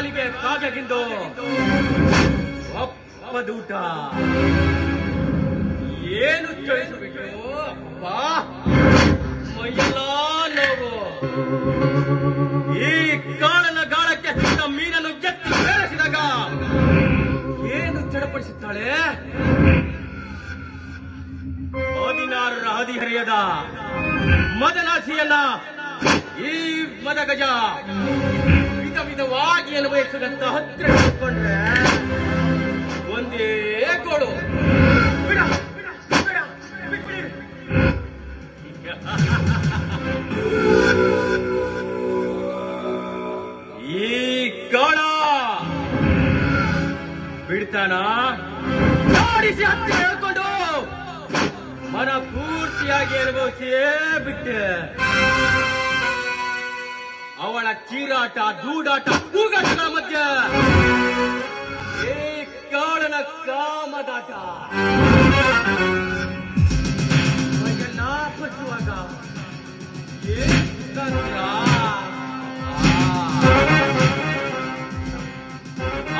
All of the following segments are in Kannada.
ಕಾಲಿಗೆ ಕಾಗೆಗಿಂದು. ಒಪ್ಪದೂಟ. ಏನು ಚಳಿಸ್ಬಿಟ್ಟು ಅಪ್ಪಾ ಈ ಕಾಳನ ಗಾಳಕ್ಕೆ ಸಿಕ್ಕ ಮೀನನ್ನು ಕೆತ್ತಿ ಬೆಳೆಸಿದಾಗ ಏನು ಚಡಪಡಿಸುತ್ತಾಳೆ? ಹದಿನಾರರ ಹದಿಹರಿಯದ ಮದನಾಸಿಯನ್ನ ಈ ಮದಗಜ. ವಿಧ ವಿಧವಾಗಿ ಅನುಭವಿಸದಂತ ಹತ್ತಿರ ಹಿಡ್ಕೊಂಡ್ರೆ ಒಂದೇ ಗೋಳು ಬಿಟ್ಬಿಡಿ. ಈ ಗಾಳ ಬಿಡ್ತಾನ? ಹತ್ತಿರ ಹೇಳ್ಕೊಂಡು. ಮನ ಪೂರ್ತಿಯಾಗಿ ಅನುಭವಿಸಿಯೇ ಬಿಟ್ಟೆ. ಅವಳ ಚೀರಾಟ, ದೂಡಾಟ, ಕೂಗಾಟಗಳ ಮಧ್ಯ ಕಾಳನ ಕಾಮದಾಟ? ಆ.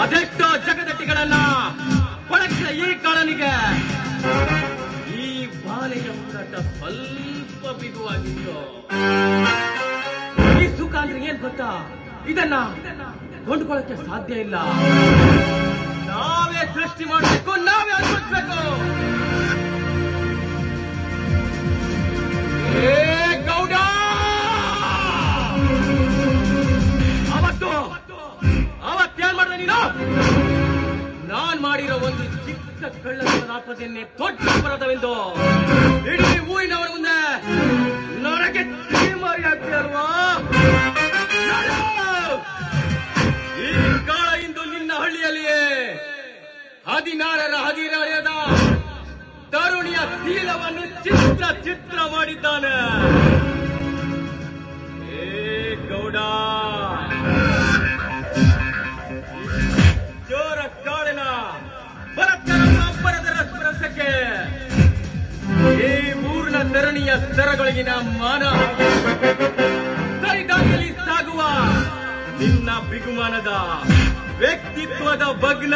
ಅದೆಷ್ಟೋ ಜಗದಟ್ಟಿಗಳನ್ನ ಪಳಗಿಸಿದ ಈ ಕಾಳನಿಗೆ ಈ ಬಾಲೆಯ ಹೋರಾಟ ಸ್ವಲ್ಪ ಬಿಗುವಾಗಿತ್ತು ಈ ಸುಖ ಅಂದ್ರೆ ಏನ್ ಗೊತ್ತಾ? ಇದನ್ನ ಕೊಂಡ್ಕೊಳ್ಳಕ್ಕೆ ಸಾಧ್ಯ ಇಲ್ಲ. ನಾವೇ ಸೃಷ್ಟಿ ಮಾಡಬೇಕು, ನಾವೇ ಅನ್ಭವಿಸ್ಬೇಕು ಗೌಡ! ಅವತ್ತು ನೀನು? ನಾನ್ ಮಾಡಿರೋ ಒಂದು ಚಿಕ್ಕ ಕಳ್ಳತನದ ಆತ್ಮದನ್ನೇ ದೊಡ್ಡ ಅಪರಾಧವೆಂದು ಹದಿನಾರದ ತರುಣಿಯ ಶೀಲವನ್ನು ಚಿತ್ರ ಚಿತ್ರ ಮಾಡಿದ್ದಾನೆ. ಏ ಗೌಡ. ಜೋರ ಕಾಳಿನ ಭರತರ ಅಬ್ಬರದ ಸ್ಪರ್ಶಕ್ಕೆ ಈ ಪೂರ್ಣ ತರುಣಿಯ ಸ್ತರಗಳಿಗಿನ ಮಾನ ಸರಿದಾಗಲಿ ಸಾಗುವ ನಿನ್ನ ಬಿಗುಮಾನದ ವ್ಯಕ್ತಿತ್ವದ ಭಗ್ನ